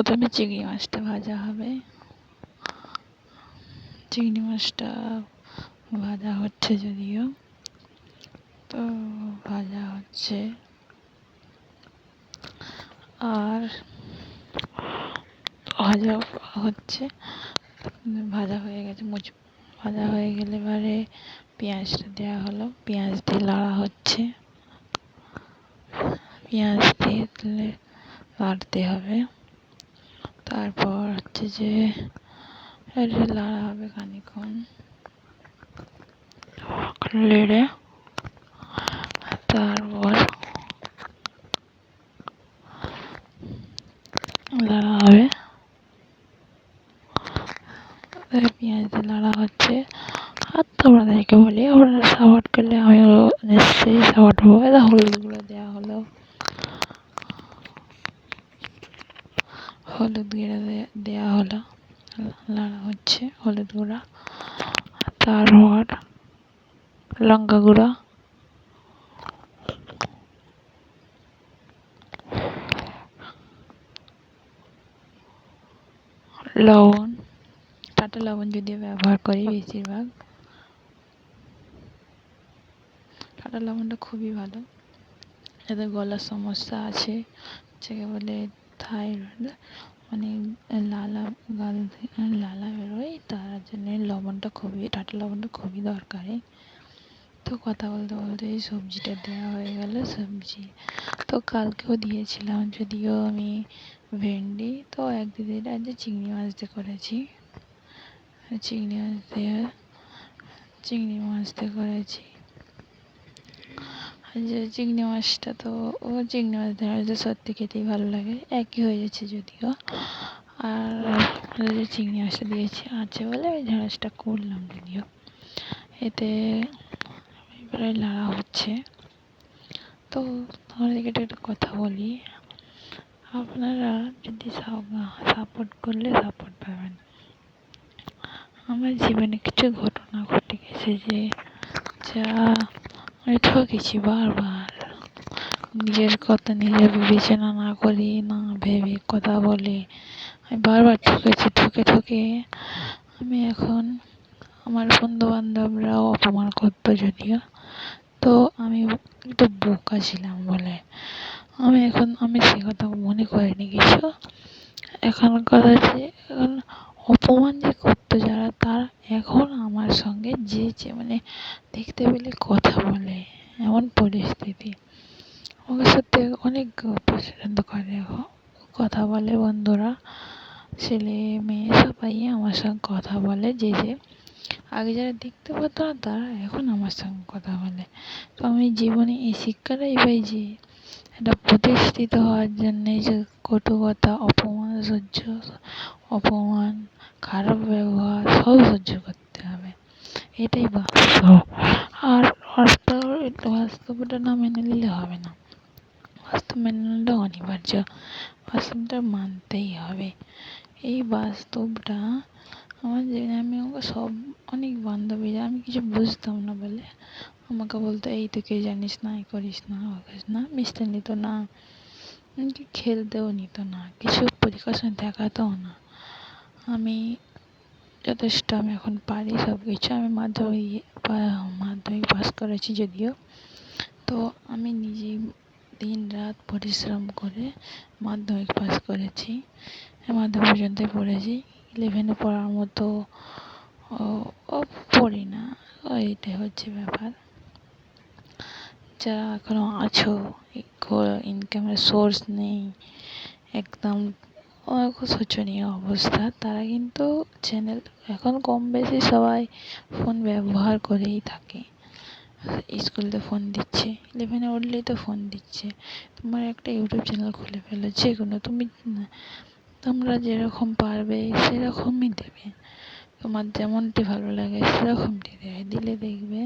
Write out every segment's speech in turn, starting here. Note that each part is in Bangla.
প্রথমে চিংড়ি মাছটা ভাজা হবে। চিংড়ি মাছটা ভাজা হচ্ছে যদিও। তো ভাজা হচ্ছে। আর ভাজা হচ্ছে, ভাজা হয়ে গেছে, মুচু, ভাজা হয়ে গেলে এবারে পেঁয়াজটা দেওয়া হলো। পেঁয়াজ দিয়ে লাড়া হচ্ছে। পেঁয়াজ দিয়ে দিলে লাড়তে হবে। তারপর হচ্ছে যে এটা হবে খানিক্ষণ লেড়ে তারপর লাড়া হবে। পেঁয়াজ দিয়ে লাড়া হচ্ছে। আর তোমাদেরকে বলি আপনারা সাপোর্ট করলে আমিও নিশ্চয়ই সাপোর্ট পাবো এটা হলুদ গুঁড়ো দেওয়া হলো। হলুদ গুঁড়ো দেওয়া হলো। লাড়া হচ্ছে হলুদ গুঁড়া। তারপর লঙ্কা গুঁড়ো। লবণ। টাটা লবণ যদিও ব্যবহার করি বেশিরভাগ। টাটা লবণটা খুবই ভালো। যাদের গলার সমস্যা আছে। যাকে বলে থাইরয়েড মানে লালা গাল লালা বেরোয়, তার জন্য লবণটা খুবই টাটা লবণটা খুবই দরকারি। তো কথা বলতে বলতে এই সবজিটা দেওয়া হয়ে গেল সবজি। তো কালকেও দিয়েছিলাম, যদিও আমি ভেন্ডি, তো এক দিদির আজকে চিংড়ি মাছ দিয়ে করেছি। চিংড়ি মাছ দিয়ে চিংড়ি মাছ দিয়ে করেছি। যে চিংড়ি মাছটা তো, ও চিংড়ি মাছ দিয়ে সত্যি খেতেই ভালো লাগে। একই হয়ে যাচ্ছে যদিও। আর যে চিংড়ি মাছটা দিয়েছি আছে বলে ওই ঢেঁড়সটা করলাম যদিও। এতে প্রায় লাড়া হচ্ছে। তো তোমাদেরকে একটা একটা কথা বলি। আপনারা যদি সাপোর্ট করলে সাপোর্ট পাবেন। আমার জীবনে কিছু ঘটনা ঘটে গেছে যে, যা আমি ঠকেছি বারবার। নিজের কথা নিজে বিবেচনা না করি, না ভেবে কথা বলে। আমি বারবার ঠকেছি, ঠকে ঠকে। আমি এখন আমার বন্ধু বান্ধবরাও অপমান করতো যদিও। তো আমি একটু বোকা ছিলাম বলে। আমি এখন, আমি সে কথা মনে করিনি কিছু। এখন কথা হচ্ছে, এখন অপমান যে করতো যারা তারা এখন আমার সঙ্গে যে মানে দেখতে পেলে কথা বলে, এমন পরিস্থিতি। আমাকে সত্যি অনেক পছন্দ করে কথা বলে বন্ধুরা, ছেলে, মেয়ে সবাই আমার সঙ্গে কথা বলে, যে যে। আগে যারা দেখতে পারতো না, তারা এখন আমার সঙ্গে কথা বলে। তো আমি জীবনে এই শিক্ষাটাই পাই যে একটা প্রতিষ্ঠিত হওয়ার জন্যে যে কটু কথা অপমান, সহ্য, অপমান খারাপ ব্যবহার, সব সহ্য করতে হবে। এটাই বাস্তব আর বাস্তব বাস্তবটা না মেনে নিলে হবে না। বাস্তব মেনে নেওয়াটা অনিবার্য। বাস্তবটা মানতেই হবে। এই বাস্তবটা আমার জীবনে, আমি আমাকে সব, অনেক বান্ধবীরা আমি কিছু বুঝতাম না বলে আমাকে বলতো, এই তুই কে জানিস না এই করিস না, ও করিস না। মিশতে নিত না। খেলতেও নিত না। কিছু প্রিকশন দেখাতেও না। আমি যথেষ্ট, আমি এখন পারি সব কিছু আমি মাধ্যমিক মাধ্যমিক পাস করেছি যদিও। তো আমি নিজেই দিন রাত পরিশ্রম করে মাধ্যমিক পাস করেছি। মাধ্যমিক পর্যন্তই পড়েছি। ইলেভেনে পড়ার মতো, ও পড়ি না। এইটাই হচ্ছে ব্যাপার। যারা এখনও আছো ইনকামের সোর্স নেই, একদম শোচনীয় অবস্থা। তারা কিন্তু চ্যানেল এখন কম বেশি সবাই ফোন ব্যবহার করেই থাকে। স্কুলে ফোন দিচ্ছে ইলেভেনে উঠলেই তো ফোন দিচ্ছে। তোমার একটা ইউটিউব চ্যানেল খুলে ফেলো যে কোনো তুমি, তোমরা যেরকম পারবে সেরকমই দেবে। তোমার যেমনটি ভালো লাগে সেরকমটি দেবে। দিলে দেখবে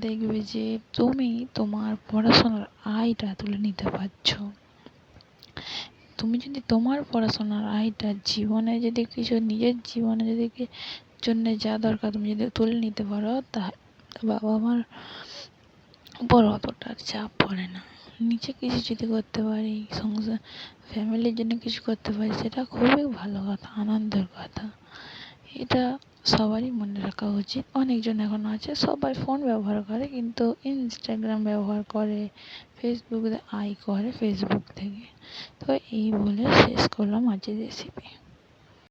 দেখবে যে তুমি তোমার পড়াশোনার আয়টা তুলে নিতে পারছ। তুমি যদি তোমার পড়াশোনার আয়টা জীবনে যদি কিছু, নিজের জীবনে যদি জন্য যা দরকার তুমি যদি তুলে নিতে পারো তাহলে বাবা মার উপর অতটা চাপ পড়ে না। নিজে কিছু যদি করতে পারি, সংসার ফ্যামিলির জন্য কিছু করতে পারি, সেটা খুবই ভালো কথা, আনন্দের কথা। এটা সবারই মনে রাখা উচিত। অনেকজন এখন আছে, সবাই ফোন ব্যবহার করে, কিন্তু ইনস্টাগ্রাম ব্যবহার করে ফেসবুক আই করে ফেসবুক থেকে। তো এই বলে শেষ করলাম আজকের রেসিপি